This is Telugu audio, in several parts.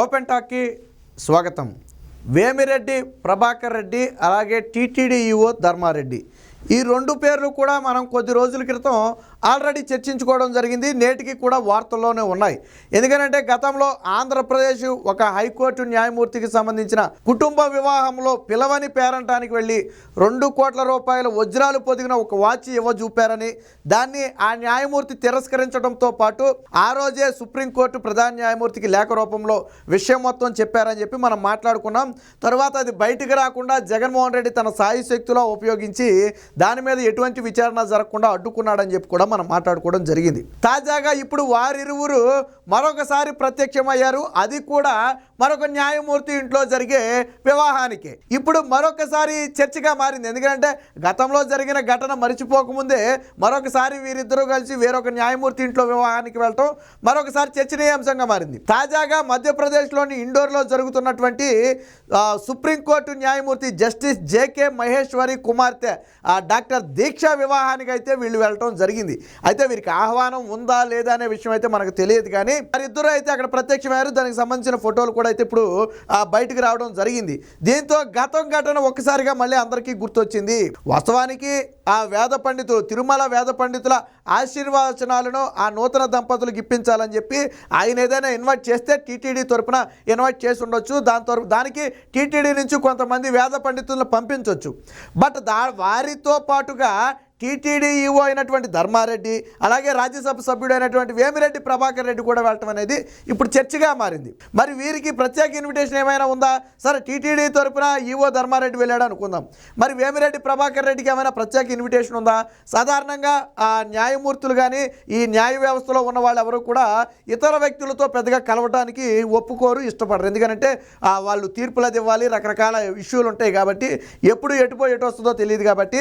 ఓపెన్ టాక్కి స్వాగతం. వేమిరెడ్డి ప్రభాకర్ రెడ్డి అలాగే టీటీడీ ఈఓ ధర్మారెడ్డి. ఈ రెండు పేర్లు కూడా మనం కొద్ది రోజుల క్రితం ఆల్రెడీ చర్చించుకోవడం జరిగింది. నేటికి కూడా వార్తల్లోనే ఉన్నాయి. ఎందుకంటే గతంలో ఆంధ్రప్రదేశ్ ఒక హైకోర్టు న్యాయమూర్తికి సంబంధించిన కుటుంబ వివాహంలో పిలవని పేరంటానికి వెళ్ళి రెండు కోట్ల రూపాయల వజ్రాలు పొదిగిన ఒక వాచ్ ఇవ్వ చూపారని దాన్ని ఆ న్యాయమూర్తి తిరస్కరించడంతో పాటు ఆ రోజే సుప్రీంకోర్టు ప్రధాన న్యాయమూర్తికి లేఖ రూపంలో విషయం మొత్తం చెప్పారని చెప్పి మనం మాట్లాడుకున్నాం. తర్వాత అది బయటికి రాకుండా జగన్మోహన్ రెడ్డి తన సాయి శక్తిలో ఉపయోగించి దాని మీద ఎటువంటి విచారణ జరగకుండా అడ్డుకున్నాడని చెప్పి కూడా మనం మాట్లాడుకోవడం జరిగింది. తాజాగా ఇప్పుడు వారిరువురు మరొకసారి ప్రత్యక్షమయ్యారు. అది కూడా మరొక న్యాయమూర్తి ఇంట్లో జరిగే వివాహానికి. ఇప్పుడు మరొకసారి చర్చగా మారింది. ఎందుకంటే గతంలో జరిగిన ఘటన మరిచిపోకముందే మరొకసారి వీరిద్దరూ కలిసి వేరొక న్యాయమూర్తి ఇంట్లో వివాహానికి వెళ్ళటం మరొకసారి చర్చనీయాంశంగా మారింది. తాజాగా మధ్యప్రదేశ్లోని ఇండోర్లో జరుగుతున్నటువంటి సుప్రీంకోర్టు న్యాయమూర్తి జస్టిస్ జేకే మహేశ్వరి కుమార్తె ఆ, డాక్టర్ దీక్ష వివాహానికి అయితే వీళ్ళు వెళ్ళటం జరిగింది. అయితే వీరికి ఆహ్వానం ఉందా లేదా అనే విషయం అయితే మనకు తెలియదు కానీ వారిద్దరూ అయితే అక్కడ ప్రత్యక్షమయ్యారు. దానికి సంబంధించిన ఫోటోలు కూడా అయితే ఇప్పుడు బయటకు రావడం జరిగింది. దీంతో గతం ఘటన ఒక్కసారిగా మళ్ళీ అందరికీ గుర్తొచ్చింది. వాస్తవానికి ఆ వేద పండితులు తిరుమల వేద పండితుల ఆశీర్వచనాలను ఆ నూతన దంపతులకు ఇప్పించాలని చెప్పి ఆయన ఏదైనా ఇన్వైట్ చేస్తే టీటీడీ తరపున ఇన్వైట్ చేసి ఉండొచ్చు. దాని తరపు దానికి టీటీడీ నుంచి కొంతమంది వేద పండితులను పంపించవచ్చు బట్ దా వారితో పాటుగా టీటీడీ ఈఓ అయినటువంటి ధర్మారెడ్డి అలాగే రాజ్యసభ సభ్యుడు అయినటువంటి వేమిరెడ్డి ప్రభాకర్ రెడ్డి కూడా వెళ్ళటం అనేది ఇప్పుడు చర్చగా మారింది. మరి వీరికి ప్రత్యేక ఇన్విటేషన్ ఏమైనా ఉందా? సరే టీటీడీ తరపున ఈఓ ధర్మారెడ్డి వెళ్ళాడు అనుకుందాం. మరి వేమిరెడ్డి ప్రభాకర్ రెడ్డికి ఏమైనా ప్రత్యేక ఇన్విటేషన్ ఉందా? సాధారణంగా ఆ న్యాయమూర్తులు కానీ ఈ న్యాయ వ్యవస్థలో ఉన్న వాళ్ళు ఎవరు కూడా ఇతర వ్యక్తులతో పెద్దగా కలవటానికి ఒప్పుకోరు ఇష్టపడరు. ఎందుకంటే వాళ్ళు తీర్పులు అది ఇవ్వాలి రకరకాల ఇష్యూలు ఉంటాయి కాబట్టి ఎప్పుడు ఎటుపో ఎటు వస్తుందో తెలియదు కాబట్టి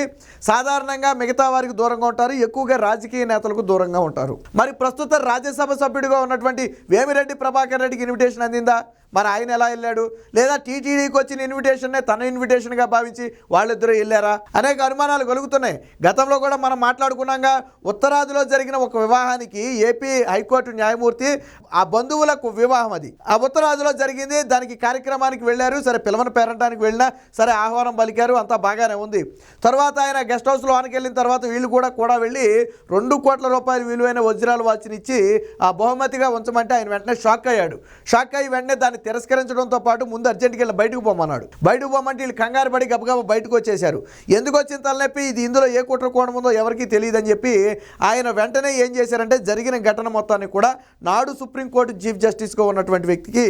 సాధారణంగా మిగతా వారికి దూరంగా ఉంటారు ఎక్కువగా రాజకీయ నేతలకు దూరంగా ఉంటారు. మరి ప్రస్తుత రాజ్యసభ సభ్యుడిగా ఉన్నటువంటి వేమిరెడ్డి ప్రభాకర్ రెడ్డికి ఇన్విటేషన్ అందిందా? మరి ఆయన ఎలా వెళ్ళాడు? లేదా టీటీడీకి వచ్చిన ఇన్విటేషన్నే తన ఇన్విటేషన్గా భావించి వాళ్ళిద్దరూ వెళ్ళారా? అనేక అనుమానాలు కలుగుతున్నాయి. గతంలో కూడా మనం మాట్లాడుకున్నాగా ఉత్తరాదిలో జరిగిన ఒక వివాహానికి ఏపీ హైకోర్టు న్యాయమూర్తి ఆ బంధువులకు వివాహం అది. ఆ ఉత్తరాదిలో జరిగింది దానికి కార్యక్రమానికి వెళ్ళారు సరే పిలవని పేరంటానికి వెళ్ళినా సరే ఆహ్వానం పలికారు అంతా బాగానే ఉంది. తర్వాత ఆయన గెస్ట్ హౌస్లో ఆనకెళ్ళిన తర్వాత వీళ్ళు కూడా కూడా వెళ్ళి రెండు కోట్ల రూపాయలు విలువైన వజ్రాలు వాచిని ఇచ్చి ఆ బహుమతిగా ఉంచమంటే ఆయన వెంటనే షాక్ అయ్యాడు. షాక్ అయ్యి వెంటనే దాన్ని తిరస్కరించడంతో పాటు ముందు అర్జెంట్కి వెళ్ళి బయటకు పోమన్నాడు. బయటకు పోమంటే వీళ్ళు కంగారు పడి గబగబా బయటకు వచ్చేశారు. ఎందుకు వచ్చిన తలనొప్పి? ఇది ఇందులో ఏ కుట్ర కోణం ఉందో ఎవరికీ తెలియదని చెప్పి ఆయన వెంటనే ఏం చేశారంటే జరిగిన ఘటన మొత్తాన్ని కూడా నాడు సుప్రీంకోర్టు చీఫ్ జస్టిస్గా ఉన్నటువంటి వ్యక్తికి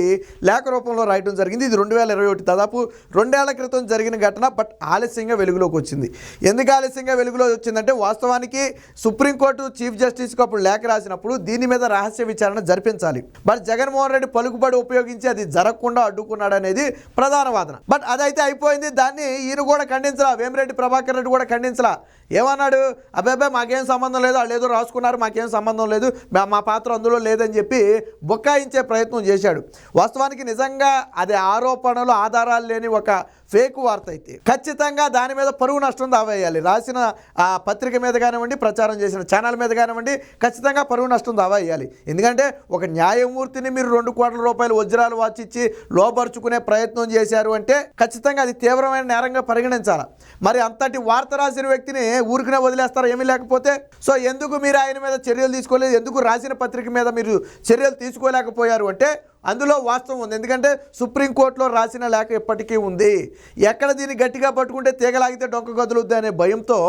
లేఖ రూపంలో రాయడం జరిగింది. ఇది రెండు వేల ఇరవై ఒకటి దాదాపు రెండేళ్ళ క్రితం జరిగిన ఘటన బట్ ఆలస్యంగా వెలుగులోకి వచ్చింది. ఎందుకు ఆలస్యంగా వెలుగులో వచ్చిందంటే వాస్తవానికి సుప్రీంకోర్టు చీఫ్ జస్టిస్కి అప్పుడు లేఖ రాసినప్పుడు దీని మీద రహస్య విచారణ జరిపించాలి. బట్ జగన్మోహన్ రెడ్డి పలుకుబడి ఉపయోగించి అది జరగకుండా అడ్డుకున్నాడు అనేది ప్రధాన వాదన. బట్ అదైతే అయిపోయింది. దాన్ని ఈయన కూడా ఖండించలా. వేమిరెడ్డి ప్రభాకర్ రెడ్డి కూడా ఖండించలా. ఏమన్నాడు? అబ్బాయి మాకేం సంబంధం లేదు. వాళ్ళు ఏదో రాసుకున్నారు. మాకేం సంబంధం లేదు. మా- మా పాత్ర అందులో లేదని చెప్పి బొక్కాయించే ప్రయత్నం చేశాడు. వాస్తవానికి నిజంగా అది ఆరోపణలు ఆధారాలు లేని ఒక ఫేక్ వార్త అయితే ఖచ్చితంగా దాని మీద పరువు నష్టం దావేయాలి రాసిన ఆ పత్రిక మీద కానివ్వండి ప్రచారం చేసిన ఛానల్ మీద కానివ్వండి ఖచ్చితంగా పరువు నష్టం దావా వేయాలి ఎందుకంటే ఒక న్యాయమూర్తిని మీరు రెండు కోట్ల రూపాయలు వజ్రాలు వాచిచ్చి లోపరుచుకునే ప్రయత్నం చేశారు అంటే ఖచ్చితంగా అది తీవ్రమైన నేరంగా పరిగణించాలి? మరి అంతటి వార్త రాసిన వ్యక్తిని ఊరికనే వదిలేస్తారు? ఏమీ లేకపోతే? సో ఎందుకు మీరు ఆయన మీద చర్యలు తీసుకోలేదు? ఎందుకు రాసిన పత్రిక మీద మీరు చర్యలు తీసుకోలేకపోయారు? అంటే అందులో వాస్తవం ఉంది. ఎందుకంటే సుప్రీంకోర్టులో రాసిన లేఖ ఇప్పటికీ ఉంది. ఎక్కడ దీన్ని గట్టిగా పట్టుకుంటే తీగలాగితే డొంక కదులుద్ది అనే భయంతో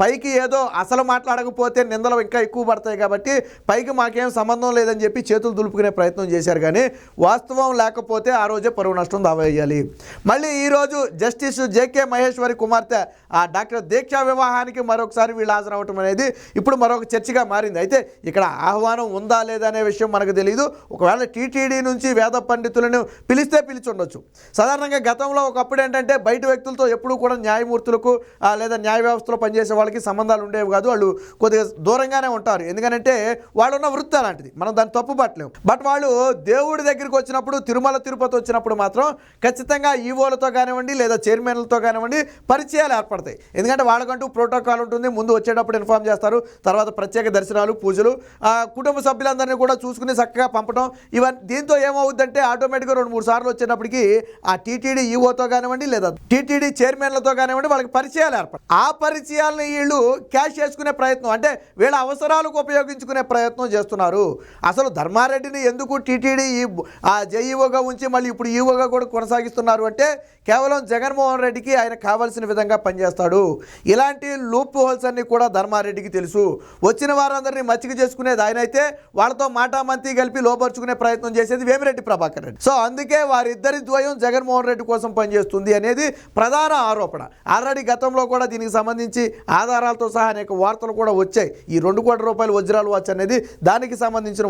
పైకి ఏదో అసలు మాట్లాడకపోతే నిందలు ఇంకా ఎక్కువ పడతాయి కాబట్టి పైకి మాకేం సంబంధం లేదని చెప్పి చేతులు దులుపుకునే ప్రయత్నం చేశారు కానీ వాస్తవం లేకపోతే ఆ రోజే పరువు నష్టం దావేయాలి మళ్ళీ ఈరోజు జస్టిస్ జేకే మహేశ్వరి కుమార్తె ఆ డాక్టర్ దీక్ష వివాహానికి మరొకసారి వీళ్ళు హాజరవటం అనేది ఇప్పుడు మరొక చర్చగా మారింది. అయితే ఇక్కడ ఆహ్వానం ఉందా లేదా అనే విషయం మనకు తెలియదు ఒకవేళ టీటీడీ నుంచి వేద పండితులను పిలిస్తే పిలిచి ఉండొచ్చు సాధారణంగా గతంలో ఒకప్పుడు ఏంటంటే బయట వ్యక్తులతో ఎప్పుడూ కూడా న్యాయమూర్తులకు లేదా న్యాయ వ్యవస్థలో పనిచేసే వాళ్ళకి సంబంధాలు ఉండేవి కాదు. వాళ్ళు కొద్దిగా దూరంగానే ఉంటారు. ఎందుకంటే వాళ్ళు ఉన్న వృత్తి అలాంటిది. మనం దాన్ని తప్పు పట్టలేము బట్ వాళ్ళు దేవుడి దగ్గరికి వచ్చినప్పుడు తిరుమల తిరుపతి వచ్చినప్పుడు మాత్రం ఖచ్చితంగా ఈవోలతో కానివ్వండి లేదా చైర్మన్లతో కానివ్వండి పరిచయాలు ఏర్పడతాయి. ఎందుకంటే వాళ్ళకంటూ ప్రోటోకాల్ ఉంటుంది. ముందు వచ్చేటప్పుడు ఇన్ఫామ్ చేస్తారు. తర్వాత ప్రత్యేక దర్శనాలు పూజలు కుటుంబ సభ్యులందరినీ కూడా చూసుకుని చక్కగా పంపడం ఇవన్నీ దీంతో ఏమవుద్దంటే ఆటోమేటిక్గా రెండు మూడు సార్లు వచ్చినప్పటికీ ఆ టీటీడీ ఈఓతో కానివ్వండి లేదా టీటీడీ చైర్మన్లతో కానివ్వండి వాళ్ళకి పరిచయాలు ఏర్పడు ఆ పరిచయాలను వీళ్ళు క్యాష్ చేసుకునే ప్రయత్నం అంటే వీళ్ళ అవసరాలకు ఉపయోగించుకునే ప్రయత్నం చేస్తున్నారు. అసలు ధర్మారెడ్డిని ఎందుకు టీటీడీ ఈ ఆ జేఈఓగా ఉంచి మళ్ళీ ఇప్పుడు ఈఓగా కూడా కొనసాగిస్తున్నారు అంటే కేవలం జగన్మోహన్ రెడ్డికి ఆయన కావాల్సిన విధంగా పనిచేస్తాడు. ఇలాంటి లూప్ హోల్స్ అన్ని కూడా ధర్మారెడ్డికి తెలుసు. వచ్చిన వారందరినీ మచ్చిక చేసుకునేది ఆయన అయితే వాళ్ళతో మాటామంతి కలిపి లోపరుచుకునే ప్రయత్నం చేసేది వేమిరెడ్డి ప్రభాకర్ రెడ్డి. సో అందుకే వారిద్దరి ద్వయం జగన్మోహన్ రెడ్డి కోసం పనిచేస్తుంది అనేది ప్రధాన ఆరోపణ. ఆల్రెడీ గతంలో కూడా దీనికి సంబంధించి ఆధారాలతో సహా అనేక వార్తలు కూడా వచ్చాయి. ఈ రెండు కోట్ల రూపాయలు వజ్రాలు వాచ్ అనేది దానికి సంబంధించిన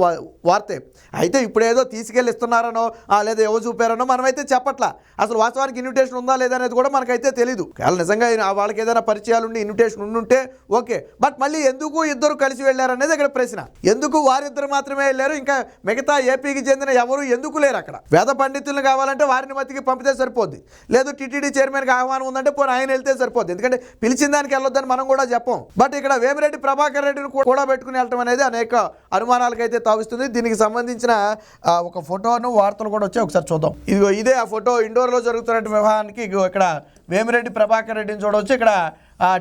వార్తే. అయితే ఇప్పుడేదో తీసుకెళ్ళి ఇస్తున్నారనో లేదా ఎవరు చూపారనో మనమైతే చెప్పట్లా. అసలు వాస్తవానికి ఇన్విటేషన్ ఉందా లేదా అనేది కూడా మనకైతే తెలియదు ఒకవేళ నిజంగా వాళ్ళకి ఏదైనా పరిచయాలు ఉండి ఇన్విటేషన్ ఉండుంటే ఓకే. బట్ మళ్ళీ ఎందుకు ఇద్దరు కలిసి వెళ్ళారనేది ఇక్కడ ప్రశ్న. ఎందుకు వారిద్దరు మాత్రమే వెళ్ళారు? ఇంకా మిగతా ఏపీకి చెందిన ఎవరు ఎందుకు లేరు అక్కడ? వేద పండితులను కావాలంటే వారిని మతికి పంపితే సరిపోద్ది. లేదు టీటీడీ చైర్మన్కి ఆహ్వానం ఉందంటే పోనీ ఆయన వెళ్తే సరిపోద్ది. ఎందుకంటే పిలిచిన దానికి వెళ్ళొద్దని మనం కూడా చెప్పం. బట్ ఇక్కడ వేమిరెడ్డి ప్రభాకర్ రెడ్డిని కూడా పెట్టుకుని వెళ్ళటం అనేది అనేక అనుమానాలకైతే తావిస్తుంది. దీనికి సంబంధించిన ఒక ఫోటోను వార్తలు కూడా వచ్చాయి. ఒకసారి చూద్దాం. ఇదిగో ఇదే ఆ ఫోటో ఇండోర్లో జరుగుతున్న వివాహానికి ఇగో ఇక్కడ వేమిరెడ్డి ప్రభాకర్ రెడ్డిని చూడవచ్చు. ఇక్కడ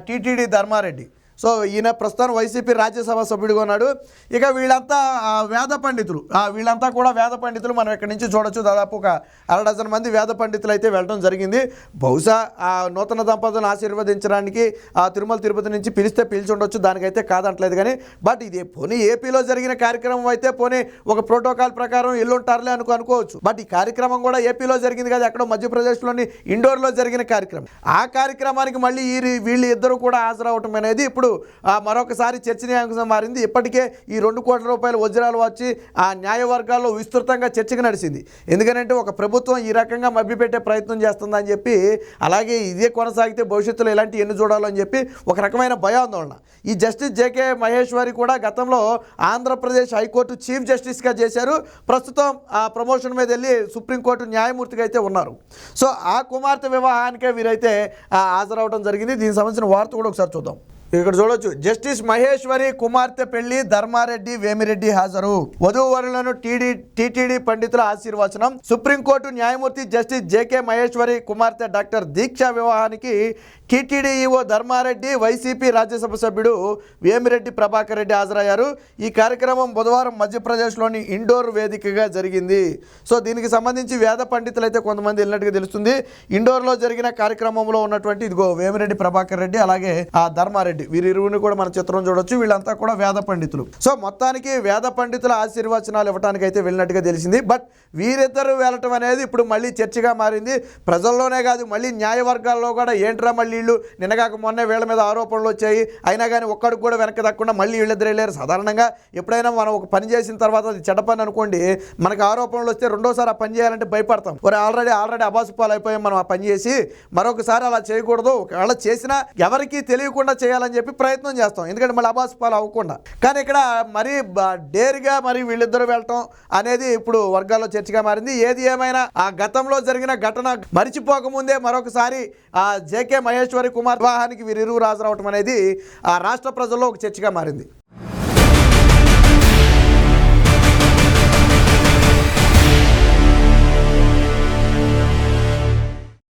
టీటీడీ ధర్మారెడ్డి. సో ఈయన ప్రస్తుతం వైసీపీ రాజ్యసభ సభ్యుడిగా ఉన్నాడు. ఇక వీళ్ళంతా ఆ, వేద పండితులు. వీళ్ళంతా కూడా వేద పండితులు. మనం ఇక్కడ నుంచి చూడొచ్చు. దాదాపు ఒక అర డజన్ మంది వేద పండితులు అయితే వెళ్ళడం జరిగింది. బహుశా ఆ నూతన దంపతులను ఆశీర్వదించడానికి ఆ తిరుమల తిరుపతి నుంచి పిలిస్తే పిలిచి ఉండొచ్చు దానికైతే కాదంటలేదు కానీ. బట్ ఇది పోనీ ఏపీలో జరిగిన కార్యక్రమం అయితే పోనీ ఒక ప్రోటోకాల్ ప్రకారం ఎల్లుంటారులే అనుకో అనుకోవచ్చు. బట్ ఈ కార్యక్రమం కూడా ఏపీలో జరిగింది కదా ఎక్కడో మధ్యప్రదేశ్లోని ఇండోర్లో జరిగిన కార్యక్రమం. ఆ కార్యక్రమానికి మళ్ళీ ఈ వీళ్ళు ఇద్దరు కూడా హాజరవటం అనేది ఇప్పుడు మరొకసారి చర్చనీయాంశం మారింది ఇప్పటికే ఈ రెండు కోట్ల రూపాయల వజ్రాలు వచ్చి ఆ న్యాయ వర్గాల్లో విస్తృతంగా చర్చకు నడిచింది. ఎందుకంటే ఒక ప్రభుత్వం ఈ రకంగా మభ్యపెట్టే ప్రయత్నం చేస్తుందని చెప్పి అలాగే ఇదే కొనసాగితే భవిష్యత్తులో ఇలాంటి ఎన్ని చూడాలని చెప్పి ఒక రకమైన భయాందోళన. ఈ జస్టిస్ జేకే మహేశ్వరి కూడా గతంలో ఆంధ్రప్రదేశ్ హైకోర్టు చీఫ్ జస్టిస్గా చేశారు. ప్రస్తుతం ఆ ప్రమోషన్ మీద వెళ్ళి సుప్రీంకోర్టు న్యాయమూర్తిగా అయితే ఉన్నారు. సో ఆ కుమార్తె వివాహానికే వీరైతే హాజరవడం జరిగింది. దీనికి సంబంధించిన వార్త కూడా ఒకసారి చూద్దాం. ఇక్కడ చూడొచ్చు. జస్టిస్ మహేశ్వరి కుమార్తె పెళ్ళి ధర్మారెడ్డి వేమిరెడ్డి హాజరు. వధూవరులను టీడీ టీటీడీ పండితుల ఆశీర్వచనం. సుప్రీంకోర్టు న్యాయమూర్తి జస్టిస్ జేకే మహేశ్వరి కుమార్తె డాక్టర్ దీక్ష వివాహానికి టీటీడీఈఓ ధర్మారెడ్డి వైసీపీ రాజ్యసభ సభ్యుడు వేమిరెడ్డి ప్రభాకర్ రెడ్డి హాజరయ్యారు. ఈ కార్యక్రమం బుధవారం మధ్యప్రదేశ్లోని ఇండోర్ వేదికగా జరిగింది. సో దీనికి సంబంధించి వేద పండితులు అయితే కొంతమంది వెళ్ళినట్టుగా తెలుస్తుంది. ఇండోర్లో జరిగిన కార్యక్రమంలో ఉన్నటువంటి ఇదిగో వేమిరెడ్డి ప్రభాకర్ రెడ్డి అలాగే ఆ ధర్మారెడ్డి వీరిరువుని కూడా మన చిత్రం చూడొచ్చు. వీళ్ళంతా కూడా వేద పండితులు. సో మొత్తానికి వేద పండితుల ఆశీర్వచనాలు ఇవ్వడానికి అయితే వెళ్ళినట్టుగా తెలిసింది. బట్ వీరిద్దరూ వెళ్ళటం అనేది ఇప్పుడు మళ్ళీ చర్చగా మారింది. ప్రజల్లోనే కాదు మళ్ళీ న్యాయ వర్గాల్లో కూడా ఏంట్రా మళ్ళీ వీళ్ళు నిన్నగాక మొన్నే వీళ్ళ మీద ఆరోపణలు వచ్చాయి. అయినా కానీ ఒక్కడికి కూడా వెనక్కి దక్కకుండా మళ్ళీ వీళ్ళిద్దరే లేరు సాధారణంగా ఎప్పుడైనా మనం ఒక పని చేసిన తర్వాత అది చెడ్డ పని అనుకోండి మనకు ఆరోపణలు వస్తే రెండోసారి ఆ పని చేయాలంటే భయపడతాం. మరి ఆల్రెడీ ఆల్రెడీ అబాసుపాలు అయిపోయాం మనం ఆ పని చేసి మరొకసారి అలా చేయకూడదు. ఒకవేళ చేసినా ఎవరికి తెలియకుండా చేయాలని చెప్పి ప్రయత్నం చేస్తాం. ఎందుకంటే మళ్ళీ అబాసుపాలు అవ్వకుండా. కానీ ఇక్కడ మరీ బ- డేర్గా మరి వీళ్ళిద్దరూ వెళ్ళటం అనేది ఇప్పుడు వర్గాల్లో చర్చగా మారింది. ఏది ఏమైనా ఆ గతంలో జరిగిన ఘటన మరిచిపోకముందే మరొకసారి ఆ జేకే మహేశ్వరి కుమార్ వివాహానికి వీరిరువురు హాజరవటం అనేది ఆ రాష్ట్ర ప్రజల్లో ఒక చర్చగా మారింది.